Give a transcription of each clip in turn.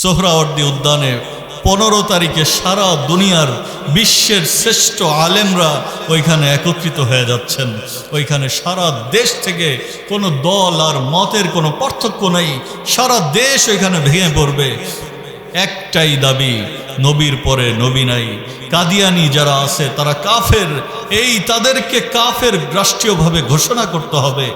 সোহরাওয়ার্দী উদ্যানে পনেরো তারিখে সারা দুনিয়ার বিশ্বের শ্রেষ্ঠ আলেমরা ওইখানে একত্রিত হয়ে যাচ্ছেন। ওইখানে সারা দেশ থেকে কোনো দল আর মতের কোনো পার্থক্য নেই। সারা দেশ ওইখানে ভেঙে পড়বে। একটাই দাবি নবীর পরে নবী নাই। কাদিয়ানি যারা আছে, তারা কাফের। এই তাদেরকে কাফের রাষ্ট্রীয়ভাবে ঘোষণা করতে হবে।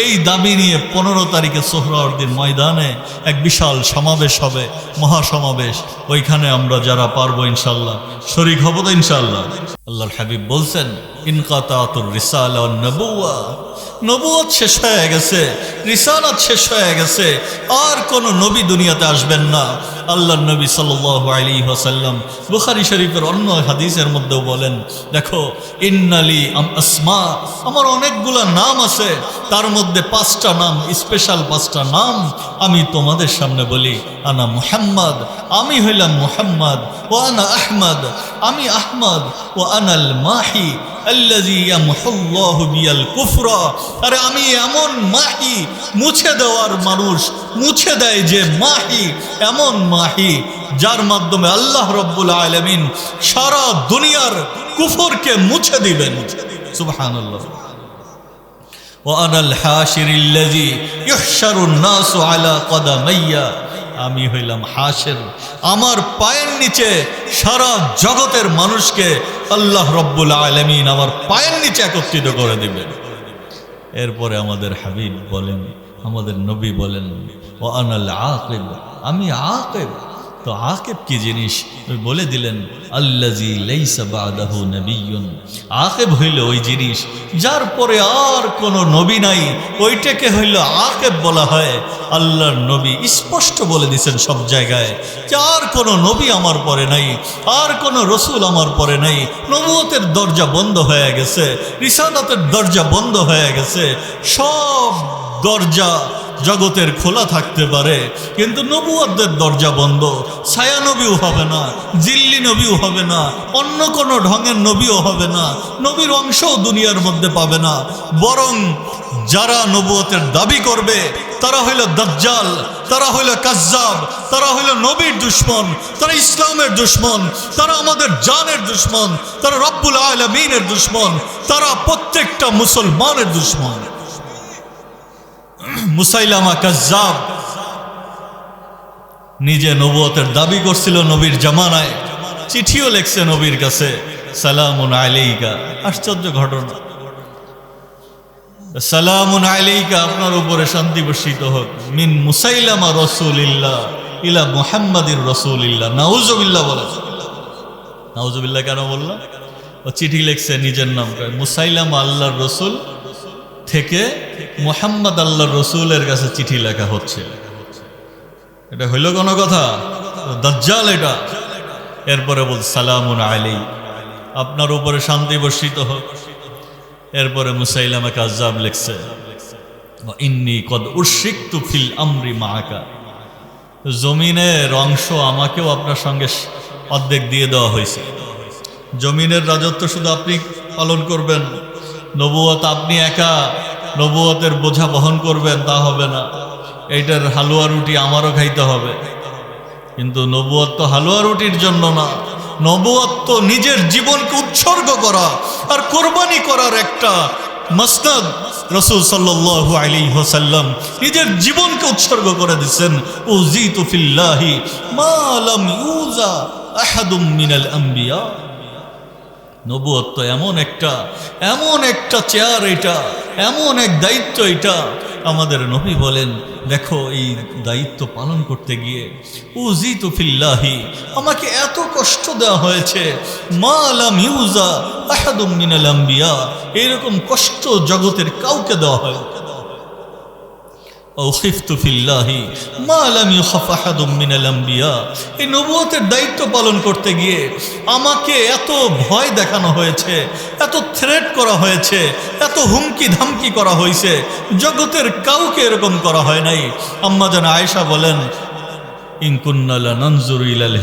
এই দাবি নিয়ে পনেরো তারিখে সোহরাউদ্দিন ময়দানে এক বিশাল সমাবেশ হবে, মহাসমাবেশ। ওইখানে আমরা যারা পারব ইনশাল্লাহ, শরিক হব তো ইনশাল্লাহ। আল্লাহ হাবিব বলছেন ইনকাতাতুর শেষ হয়ে গেছে শেষ হয়ে গেছে, আর কোন নবী দুনিয়াতে আসবেন না। আল্লাহ নবী ওয়াসাল্লাম বুখারী শরীফের অন্য হাদিসের মধ্যেও বলেন, দেখো, ইন্নালি আসমা, আমার অনেকগুলা নাম আছে তার মধ্যে পাঁচটা নাম স্পেশাল পাঁচটা নাম আমি তোমাদের সামনে বলি। আনা মুহাম্মদ, আমি হইলাম মুহাম্মদ, ও আনা আহমদ, আমি আহমদ, ও আনাল মাহি আরে আমি এমন মাহি, মুছে দেওয়ার মানুষ, মুছে দেয় যে মাহি, এমন মাহি, যার মাধ্যমে আল্লাহ রব্বুল আলামিন সারা দুনিয়ার কুফরকে মুছে দিবেন। সুবহানাল্লাহ। وأنا الحاشر الذي يحشر الناس على قدمي আমি হইলাম হাসের আমার পায়ের নিচে সারা জগতের মানুষকে আল্লাহ রব্বুল আলমিন আমার পায়ের নিচে একত্রিত করে দিবেন এরপরে আমাদের হাবিব বলেন আমাদের নবী বলেন ও আনাল আকেব আমি আকেব তো আকেব কি জিনিস? বলে দিলেন আল্লাজি আকেব হইল ওই জিনিস, যার পরে আর কোনো নবী নাই। ওইটাকে হইল আকেব বলা হয়। আল্লাহর নবী স্পষ্ট বলে দিছেন সব জায়গায় যে আর কোনো নবী আমার পরে নাই, আর কোনো রসুল আমার পরে নাই। নবুয়তের দরজা বন্ধ হয়ে গেছে, রিসালাতের দরজা বন্ধ হয়ে গেছে। সব দরজা জগতের খোলা থাকতে পারে, কিন্তু নবুয়দের দরজা বন্ধ। ছায়া নবীও হবে না, জিল্লি নবীও হবে না, অন্য কোনো ঢঙের নবীও হবে না, নবীর অংশও দুনিয়ার মধ্যে পাবে না। বরং যারা নবুয়তের দাবি করবে, তারা হইল দাজ্জাল, তারা হইল কাজ্জাব, তারা হইল নবীর দুশ্মন, তারা ইসলামের দুশ্মন, তারা আমাদের জানের দুশ্মন, তারা রব্বুল আলমিনের দুশ্মন, তারা প্রত্যেকটা মুসলমানের দুশ্মন। মুসাইলামা কাজ্জাব নিজে নবুয়তের দাবি করছিল নবীর জামানায়। চিঠিও লেখছে নবীর কাছে, সালামুন আলাইকা। আশ্চর্য ঘটনা। সালামুন আলাইকা, আপনার উপরে শান্তি বর্ষিত হোক। মিন মুসাইলামা রসুলিল্লাহ ইলা মুহাম্মাদির রসুলিল্লাহ। নাউজবিল্লাহ বলে। নাউজবিল্লাহ কেন বললাম ও চিঠি লেখছে নিজের নাম করে। মুসাইলামা আল্লাহর রসুল থেকে মোহাম্মদ আল্লাহ রসুলের কাছে চিঠি লেখা হচ্ছে। এটা হইল কোনো কথা? দজ্জাল এটা। এরপরে বল, সালামুন আলী আপনার উপরে শান্তি বর্ষিত হোক। এরপরে মুসাইলামা কাজাব লিখছে ইন্নি কদ উর্শিক্ত ফিল আমরি মাহাকা জমিনের অংশ আমাকেও আপনার সঙ্গে অর্ধেক দিয়ে দেওয়া হয়েছে। জমিনের রাজত্ব শুধু আপনি পালন করবেন, নবুয়ত আপনি একা নবুয়তের বোঝা বহন করবেন, তা হবে না। এইটার হালুয়া রুটি আমারও খাইতে হবে। কিন্তু নবুয়ত তো হালুয়া রুটির জন্য না। নবুয়ত তো নিজের জীবনকে উৎসর্গ করা আর কোরবানি করার একটা মসনদ রসুল সাল্লাহ আলী হোসাল্লাম নিজের জীবনকে উৎসর্গ করে দিচ্ছেন ও জিতু ফিল্লাহি মালাম ইউজা আহাদুম মিনাল আম্বিয়া। নবুয়ত্ব এমন একটা এমন একটা চেয়ার এটা, এমন এক দায়িত্ব এটা। আমাদের নবী বলেন, দেখো, এই দায়িত্ব পালন করতে গিয়ে উজি তুফিল্লাহি আমাকে এত কষ্ট দেওয়া হয়েছে, মা আলাম ইউজা আহাদুম মিনাল এরকম কষ্ট জগতের কাউকে দেওয়া হয় এই দায়িত্ব পালন করতে গিয়ে আমাকে এত ভয় দেখানো হয়েছে, এত থ্রেট করা হয়েছে, এত হুমকি ধামকি করা হয়েছে, জগতের কাউকে এরকম করা হয় নাই। আম্মা যেন আয়েশা বলেন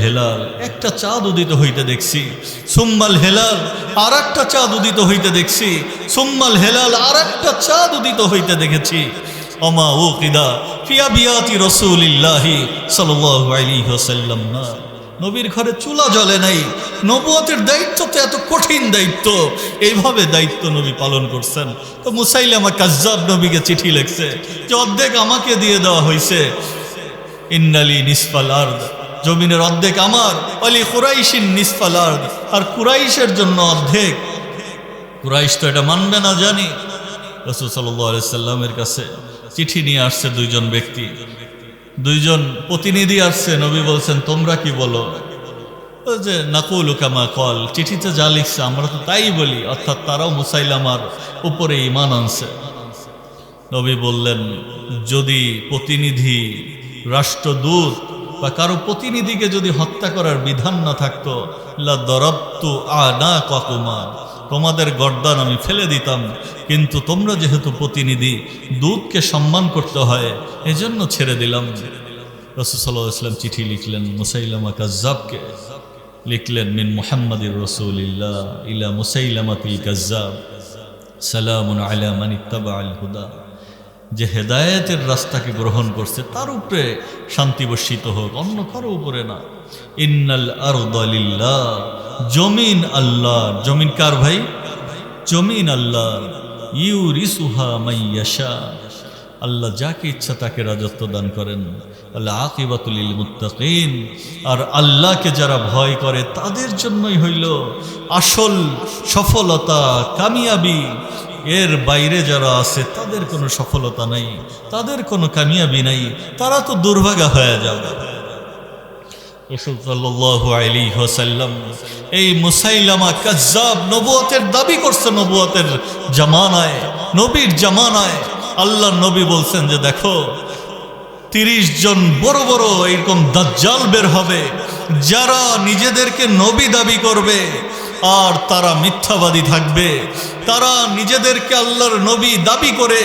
হেলাল। একটা চাঁদ উদিত হইতে দেখছি, সুম্মাল হেলাল আর একটা চাঁদ উদিত হইতে দেখছি, সুম্মাল হেলাল আর একটা চাঁদ উদিত হইতে দেখেছি। অমা ও কিদা ফিয়া বিয়াতি রসুলিল্লাহি সাল্লাল্লাহু আলাইহি ওয়াসাল্লাম। না, নবীর ঘরে চুলা জ্বলে নাই নবুয়তের দায়িত্ব তো এত কঠিন দায়িত্ব। এইভাবে দায়িত্ব নবী পালন করছেন। তো মুসাইলামা কাজ্জাব নবীকে চিঠি লিখছে যে, অর্ধেক আমাকে দিয়ে দেওয়া হয়েছে ইন্নালি নিসফাল আর্দ, জমিনের অর্ধেক আমার। অলি কুরাইশিন নিসফাল আর্দ, আর কুরাইশের জন্য অর্ধেক। কুরাইশ তো এটা মানবে না জানি। রসুল সাল্লামের কাছে চিঠি নিয়ে আসছে দুইজন ব্যক্তি। দুইজন প্রতিনিধি আসছে, নবী বলছেন, তোমরা কি বলো? যে, নাকুল কামা কল চিঠিতে যা লিখছে, আমরা তো তাই বলি, অর্থাৎ তারাও মুসাইলামার উপরে ইমান আনছে। নবী বললেন, যদি প্রতিনিধি, রাষ্ট্রদূত বা কারও প্রতিনিধিকে যদি হত্যা করার বিধান না থাকতো, লা দরবতু আনা ককুমা তোমাদের গর্দান আমি ফেলে দিতাম। কিন্তু তোমরা যেহেতু প্রতিনিধি দুধকে সম্মান করতে হয়, এজন্য ছেড়ে দিলাম। রসুসাল্লাহ ইসলাম চিঠি লিখলেন, মুসাইলামা কাজ্জাবকে। লিখলেন, মিন মুহাম্মাদির রসুলিল্লাহ ইলা মুসাইলামাতিল কাজ্জাব। সালামুন আলা মান ইত্তাবা আল হুদা। যে হেদায়েতের রাস্তাকে গ্রহণ করছে, তার উপরে শান্তি বর্ষিত হোক, অন্য কারও উপরে না। ইন্নাল আরদালিল্লাহ জমিন আল্লাহ। জমিন কার ভাই? জমিন আল্লাহ। ইউ রিসুহা মাইয়াশা আল্লাহ যাকে ইচ্ছা তাকে রাজত্ব দান করেন। আল্লাহ আকিবাতুল মুত্তাকিন। আর আল্লাহকে যারা ভয় করে, তাদের জন্যই হইল আসল সফলতা, কামিয়াবি। এর বাইরে যারা আছে, তাদের কোনো সফলতা নাই, তাদের কোনো কামিয়াবি নাই, তারা তো দুর্ভাগা হয়ে যাবে। এই দাবি নবীর আল্লাহ নবী বলছেন যে, দেখো, তিরিশ জন বড় বড় দাজ্জাল বের হবে, যারা নিজেদেরকে নবী দাবি করবে আর তারা মিথ্যাবাদী থাকবে। তারা নিজেদেরকে আল্লাহর নবী দাবি করে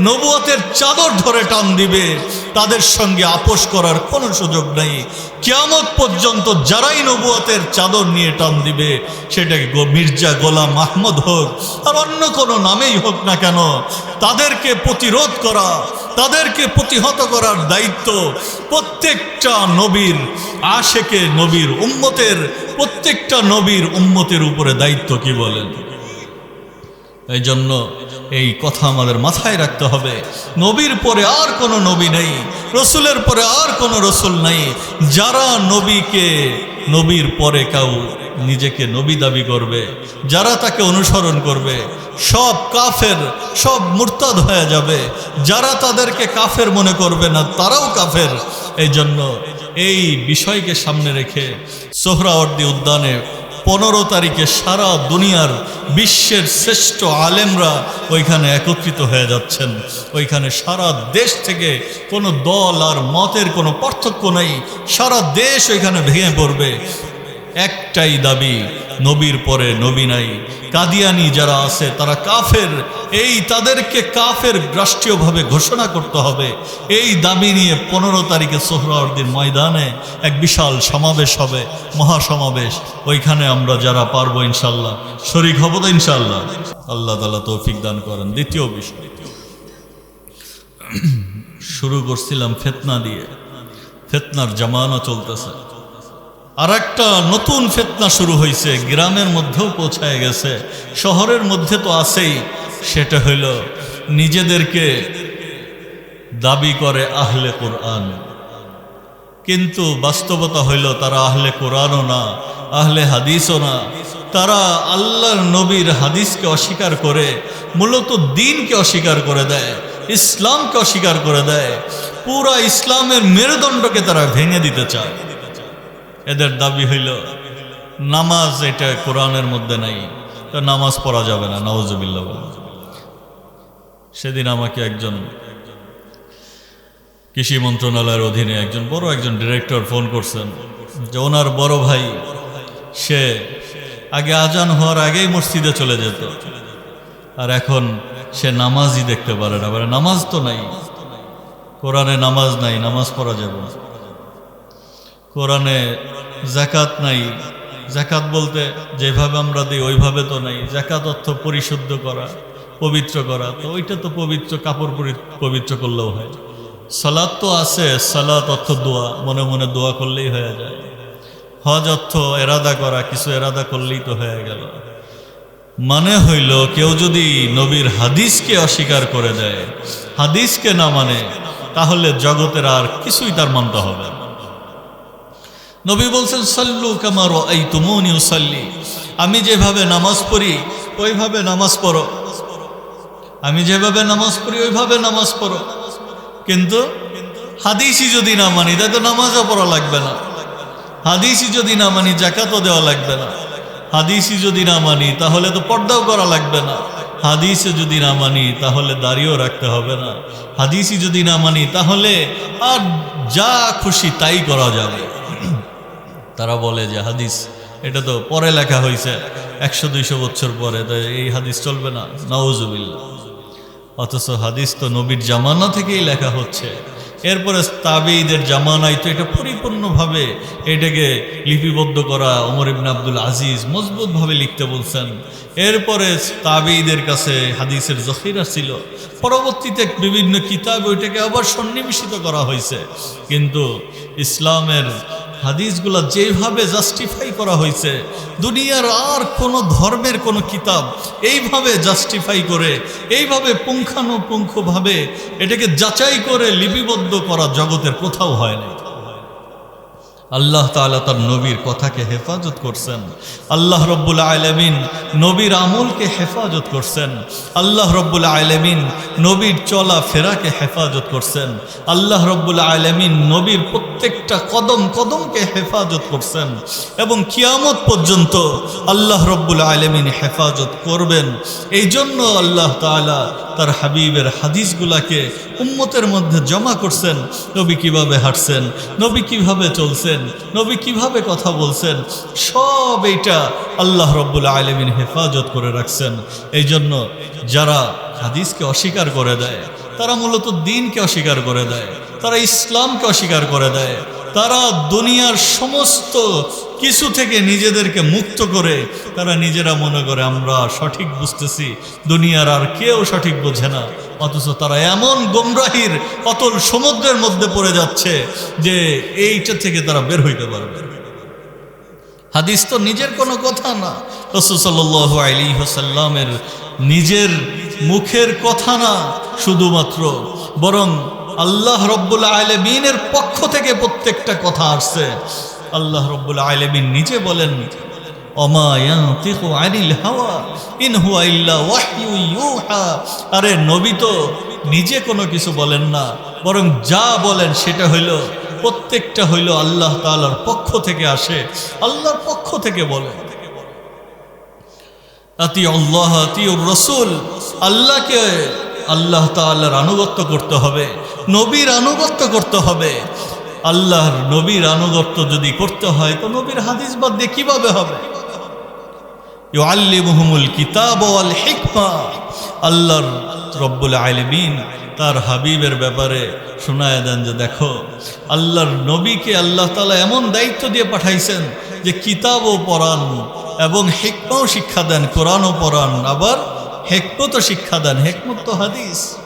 নবুয়তের চাদর ধরে টান দিবে। তাদের সঙ্গে আপোষ করার কোনো সুযোগ নেই। কিয়ামত পর্যন্ত যারাই নবুয়তের চাদর নিয়ে টান দিবে, সেটাকে মির্জা গোলাম আহমদ হোক, আর অন্য কোনো নামেই হোক না কেন, তাদেরকে প্রতিরোধ করা, তাদেরকে প্রতিহত করার দায়িত্ব প্রত্যেকটা নবীর আশেকে নবীর উম্মতের, প্রত্যেকটা নবীর উম্মতের উপরে দায়িত্ব কি বলেন? এই জন্য এই কথা আমাদের মাথায় রাখতে হবে। নবীর পরে আর কোনো নবী নেই, রসুলের পরে আর কোনো রসুল নেই। যারা নবীকে, নবীর পরে কাউ নিজেকে নবী দাবি করবে, যারা তাকে অনুসরণ করবে, সব কাফের, সব মুরতাদ হয়ে যাবে। যারা তাদেরকে কাফের মনে করবে না, তারাও কাফের। এই জন্য এই বিষয়কে সামনে রেখে সোহরাওয়ার্দী উদ্যানে পনেরো তারিখে সারা দুনিয়ার বিশ্বের শ্রেষ্ঠ আলেমরা ওইখানে একত্রিত হয়ে যাচ্ছেন। ওইখানে সারা দেশ থেকে কোনো দল আর মতের কোনো পার্থক্য নেই। সারা দেশ ওইখানে ভেঙে পড়বে। একটাই দাবি, নবীর পরে নবী নাই। কাদিয়ানি যারা আছে, তারা কাফের। এই তাদেরকে কাফের রাষ্ট্রীয়ভাবে ঘোষণা করতে হবে। এই দাবি নিয়ে পনেরো তারিখে সোহরাওয়ার্দিন ময়দানে এক বিশাল সমাবেশ হবে, মহাসমাবেশ। ওইখানে আমরা যারা পারব ইনশাল্লাহ, শরিক হব তো ইনশাল্লাহ। আল্লাহ তালা তৌফিক দান করেন। দ্বিতীয় বিষয়, শুরু করছিলাম ফেতনা দিয়ে। ফেতনার জামানা চলতেছে। আর একটা নতুন ফেতনা শুরু হয়েছে, গ্রামের মধ্যেও পৌঁছায় গেছে। শহরের মধ্যে তো আছেই, সেটা হইল নিজেদেরকে দাবি করে আহলে কোরআন। কিন্তু বাস্তবতা হইল, তারা আহলে কোরআনও না, আহলে হাদিসও না। তারা আল্লাহর নবীর হাদিসকে অস্বীকার করে, মূলত দিনকে অস্বীকার করে দেয়, ইসলামকে অস্বীকার করে দেয়। পুরা ইসলামের মেরুদণ্ডকে তারা ভেঙে দিতে চায়। এদের দাবি হইল, নামাজ এটা কোরআনের মধ্যে নাই, তো নামাজ পড়া যাবে না নওয়াজবিল্লা সেদিন আমাকে একজন কৃষি মন্ত্রণালয়ের অধীনে একজন বড় একজন ডিরেক্টর ফোন করছেন, যে ওনার বড় ভাই, সে আগে আজান হওয়ার আগেই মসজিদে চলে যেত, আর এখন সে নামাজই দেখতে পারে না নামাজ তো নাই, কোরআনে নামাজ নাই, নামাজ পড়া যাবে না। কোরআনে জাকাত নাই। জাকাত বলতে যেভাবে আমরা দিই, ওইভাবে তো নাই। জাকাত অর্থ পরিশুদ্ধ করা, পবিত্র করা। তো ওইটা তো পবিত্র, কাপড় পরি- পবিত্র করলেও হয়। সালাদ তো আছে, সালাত অর্থ দোয়া, মনে মনে দোয়া করলেই হয়ে যায়। হজ অর্থ এরাদা করা, কিছু এরাদা করলেই তো হয়ে গেল। মানে হইল, কেউ যদি নবীর হাদিসকে অস্বীকার করে দেয়, হাদিসকে না মানে তাহলে জগতের আর কিছুই তার মানতে হবে না। নবী বলছেন, সাল্লু কামার এই তুমনি সাল্লি আমি যেভাবে নামাজ পড়ি, ওইভাবে নামাজ পড়ো। আমি যেভাবে নামাজ পড়ি, ওইভাবে নামাজ পড়ো। কিন্তু হাদিসই যদি না মানি তাই তো নামাজও পড়া লাগবে না। হাদিসই যদি না মানি জাকাতও দেওয়া লাগবে না। হাদিসই যদি না মানি, তাহলে তো পর্দাও করা লাগবে না। হাদিসে যদি না মানি, তাহলে দাড়িও রাখতে হবে না। হাদিসই যদি না মানি, তাহলে আর যা খুশি তাই করা যাবে। তারা বলে যে, হাদিস, এটা তো পরে লেখা হয়েছে একশো দুইশো বছর পরে, তো এই হাদিস চলবে না। নওয়াজুবিল্লা অথচ হাদিস তো নবীর জামানা থেকেই লেখা হচ্ছে। এরপরে তাবেইদের জামানায় তো এটা পরিপূর্ণভাবে এটাকে লিপিবদ্ধ করা ওমর ইবনে আব্দুল আজিজ মজবুতভাবে লিখতে বলছেন। এরপরে তাবেইদের কাছে হাদিসের জখিরা ছিল। পরবর্তীতে বিভিন্ন কিতাব ওইটাকে আবার সন্নিবেশিত করা হয়েছে কিন্তু ইসলামের হাদিসগুলা যেভাবে জাস্টিফাই করা হয়েছে, দুনিয়ার আর কোনো ধর্মের কোনো কিতাব এইভাবে জাস্টিফাই করে, এইভাবে পুঙ্খানুপুঙ্খভাবে এটাকে যাচাই করে লিপিবদ্ধ করা জগতের কোথাও হয় না আল্লাহ তাআলা তার নবীর কথাকে হেফাজত করছেন। আল্লাহ রব্বুল আলমিন নবীর আমলকে হেফাজত করছেন। আল্লাহ রব্বুল আলমিন নবীর চলা ফেরাকে হেফাজত করছেন। আল্লাহ রব্বুল আলমিন নবীর প্রত্যেকটা কদম কদমকে হেফাজত করছেন এবং কিয়ামত পর্যন্ত আল্লাহ রব্বুল আলমিন হেফাজত করবেন। এই জন্য আল্লাহ তাআলা তার হাবিবের হাদিসগুলাকে উম্মতের মধ্যে জমা করছেন। নবী কীভাবে হাঁটছেন? নবী কীভাবে চলছেন? নবী কীভাবে কথা বলছেন? সব এইটা আল্লাহ রব্বুল আলমিন হেফাজত করে রাখছেন। এই জন্য যারা হাদিসকে অস্বীকার করে দেয়, তারা মূলত দিনকে অস্বীকার করে দেয়, তারা ইসলামকে অস্বীকার করে দেয়, তারা দুনিয়ার সমস্ত কিছু থেকে নিজেদেরকে মুক্ত করে, তারা নিজেরা মনে করে, আমরা সঠিক বুঝতেছি, দুনিয়ার আর কেউ সঠিক বোঝে না। অথচ তারা এমন গোমরাহির অতল সমুদ্রের মধ্যে পড়ে যাচ্ছে যে এইটা থেকে তারা বের হইতে পারবে। হাদিস তো নিজের কোনো কথা না। রসুসল্লাহ আলী হোসাল্লামের নিজের মুখের কথা না শুধুমাত্র, বরং আল্লাহ রব্বুল আলমিনের পক্ষ থেকে প্রত্যেকটা কথা আসছে। আল্লাহ রব্বুল আলমিন নিজে বলেন আরে নবী তো নিজে কোনো কিছু বলেন না, বরং যা বলেন সেটা হইল, প্রত্যেকটা হইল আল্লাহ তাআলার পক্ষ থেকে আসে, আল্লাহর পক্ষ থেকে বলে। রসুল, আল্লাহকে আল্লাহ তাআলার আনুগত্য করতে হবে, নবীর আনুগত্য করতে হবে। আল্লাহর নবীর আনুগত্য যদি করতে হয়, তো নবীর হাদিস বাদ দিয়ে কীভাবে হবে? আল্লাহর রব্বুল আলামিন তার হাবিবের ব্যাপারে শোনায় দেন যে দেখো, আল্লাহর নবীকে আল্লাহ তালা এমন দায়িত্ব দিয়ে পাঠাইছেন যে কিতাবও পড়ান এবং হেকমাও শিক্ষা দেন, কোরআনও পড়ান, আবার হেকমতও শিক্ষা দেন। হেকমত তো হাদিস।